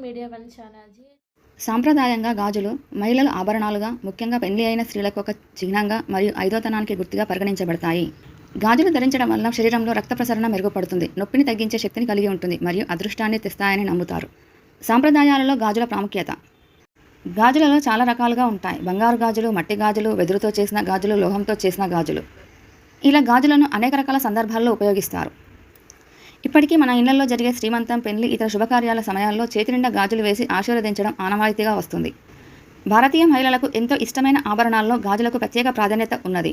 Media one సాంప్రదాయంగా గాజులు మహిళల ఆభరణాలుగా ముఖ్యంగా పెళ్ళి అయిన స్త్రీలకు ఒక చిహ్నంగా మరియు ఐదోతనానికి గుర్తుగా పరిగణించబడతాయి. గాజులు ధరించడం వల్ల శరీరంలో రక్త ప్రసరణ మెరుగుపడుతుంది నొప్పిని తగ్గించే శక్తిని కలిగి ఉంటుంది మరియు అదృష్టాన్ని తెస్తాయని నమ్ముతారు. సాంప్రదాయాలలో గాజుల ప్రాముఖ్యత. గాజులలో చాలా రకాలుగా ఉంటాయి. బంగారు గాజులు మట్టి గాజులు వెదురుతో చేసిన గాజులు లోహంతో చేసిన గాజులు. ఇలా గాజులను అనేక రకాల సందర్భాల్లో ఉపయోగిస్తారు. ఇప్పటికీ మన ఇళ్ళలో జరిగే శ్రీమంతం పెళ్ళి ఇతర శుభకార్యాల సమయాల్లో చేతినిండా గాజులు వేసి ఆశీర్వదించడం ఆనవాయితీగా వస్తుంది. భారతీయ మహిళలకు ఎంతో ఇష్టమైన ఆభరణాల్లో గాజులకు ప్రత్యేక ప్రాధాన్యత ఉన్నది.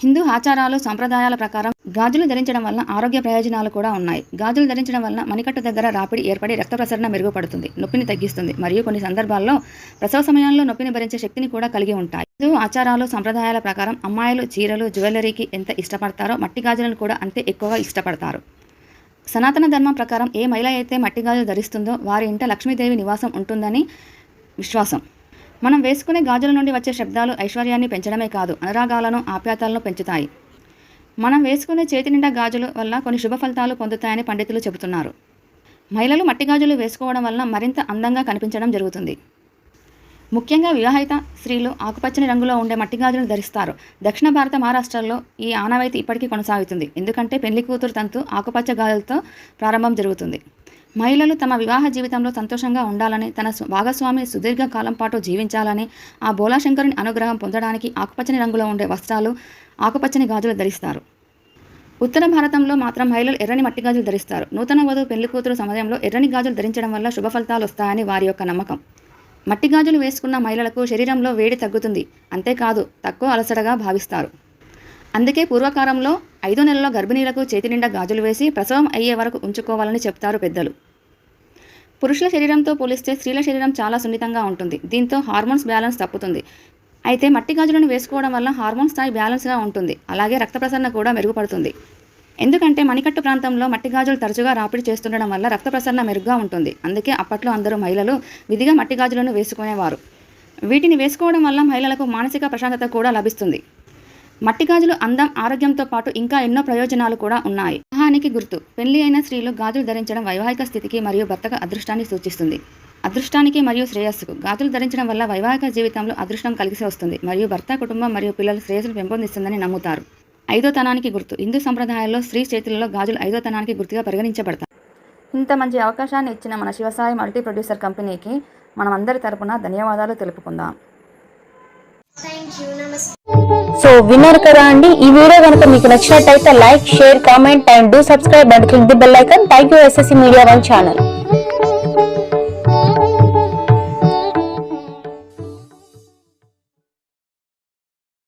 హిందూ ఆచారాలు సంప్రదాయాల ప్రకారం గాజులు ధరించడం వల్ల ఆరోగ్య ప్రయోజనాలు కూడా ఉన్నాయి. గాజులు ధరించడం వల్ల మణికట్టు దగ్గర రాపిడి ఏర్పడి రక్త ప్రసరణ మెరుగుపడుతుంది నొప్పిని తగ్గిస్తుంది మరియు కొన్ని సందర్భాల్లో ప్రసవ సమయంలో నొప్పిని భరించే శక్తిని కూడా కలిగి ఉంటాయి. హిందూ ఆచారాలు సంప్రదాయాల ప్రకారం అమ్మాయిలు చీరలు జ్యువెలరీకి ఎంత ఇష్టపడతారో మట్టి గాజులను కూడా అంతే ఎక్కువగా ఇష్టపడతారు. సనాతన ధర్మం ప్రకారం ఏ మహిళ అయితే మట్టి గాజులు ధరిస్తుందో వారి ఇంట లక్ష్మీదేవి నివాసం ఉంటుందని విశ్వాసం. మనం వేసుకునే గాజుల నుండి వచ్చే శబ్దాలు ఐశ్వర్యాన్ని పెంచడమే కాదు అనురాగాలను ఆప్యాయతలను పెంచుతాయి. మనం వేసుకునే చేతి నిండా గాజుల వల్ల కొన్ని శుభ ఫలితాలు పొందుతాయని పండితులు చెబుతున్నారు. మహిళలు మట్టి గాజులు వేసుకోవడం వలన మరింత అందంగా కనిపించడం జరుగుతుంది. ముఖ్యంగా వివాహిత స్త్రీలు ఆకుపచ్చని రంగులో ఉండే మట్టి గాజులను ధరిస్తారు. దక్షిణ భారత మహారాష్ట్రలో ఈ ఆనవాయితీ ఇప్పటికీ కొనసాగుతుంది. ఎందుకంటే పెళ్ళి కూతురు తంతు ఆకుపచ్చ గాజులతో ప్రారంభం జరుగుతుంది. మహిళలు తమ వివాహ జీవితంలో సంతోషంగా ఉండాలని తన స్వ- భాగస్వామి సుదీర్ఘ కాలం పాటు జీవించాలని ఆ బోలాశంకరుని అనుగ్రహం పొందడానికి ఆకుపచ్చని రంగులో ఉండే వస్త్రాలు ఆకుపచ్చని గాజులు ధరిస్తారు. ఉత్తర భారతంలో మాత్రం మహిళలు ఎర్రని మట్టి గాజులు ధరిస్తారు. నూతన వధువు పెళ్ళి కూతురు సమయంలో ఎర్రని గాజులు ధరించడం వల్ల శుభ ఫలితాలు వస్తాయని వారి యొక్క నమ్మకం. మట్టి గాజులు వేసుకున్న మహిళలకు శరీరంలో వేడి తగ్గుతుంది. అంతేకాదు తక్కువ అలసటగా భావిస్తారు. అందుకే పూర్వకాలంలో ఐదో నెలలో గర్భిణీలకు చేతి నిండా గాజులు వేసి ప్రసవం అయ్యే వరకు ఉంచుకోవాలని చెప్తారు పెద్దలు. పురుషుల శరీరంతో పోలిస్తే స్త్రీల శరీరం చాలా సున్నితంగా ఉంటుంది. దీంతో హార్మోన్స్ బ్యాలెన్స్ తప్పుతుంది. అయితే మట్టి గాజులను వేసుకోవడం వల్ల హార్మోన్ స్థాయి బ్యాలెన్స్గా ఉంటుంది. అలాగే రక్త ప్రసరణ కూడా మెరుగుపడుతుంది. ఎందుకంటే మణికట్టు ప్రాంతంలో మట్టి గాజులు తరచుగా రాపిడి చేస్తుండడం వల్ల రక్త ప్రసరణ మెరుగ్గా ఉంటుంది. అందుకే అప్పట్లో అందరూ మహిళలు విధిగా మట్టి గాజులను వేసుకునేవారు. వీటిని వేసుకోవడం వల్ల మహిళలకు మానసిక ప్రశాంతత కూడా లభిస్తుంది. మట్టి గాజులు అందం ఆరోగ్యంతో పాటు ఇంకా ఎన్నో ప్రయోజనాలు కూడా ఉన్నాయి. వివాహానికి గుర్తు పెళ్ళి అయిన స్త్రీలు గాజులు ధరించడం వైవాహిక స్థితికి మరియు భర్తకు అదృష్టాన్ని సూచిస్తుంది. అదృష్టానికి మరియు శ్రేయస్సుకు గాజులు ధరించడం వల్ల వైవాహిక జీవితంలో అదృష్టం కలిసి వస్తుంది మరియు భర్త కుటుంబం మరియు పిల్లల శ్రేయస్సును పెంపొందిస్తుందని నమ్ముతారు. ఐదో తనానికి గుర్తు. హిందూ సంప్రదాయాల్లో స్త్రీ చేతులలో గాజులు ఐదో తనానికి గుర్తుగా పరిగణించబడతాయి. ఇంత మంచి అవకాశాన్ని ఇచ్చిన మన శివసాయి మల్టీ ప్రొడ్యూసర్ కంపెనీకి మనం అందరి తరపున ధన్యవాదాలు తెలుపుకుందాం. సో విన్నారు కదా అండి? ఈ వీడియో కనుక మీకు నచ్చినట్టయితే like share comment and do subscribe and click the bell icon. Thank you SSC media one channel.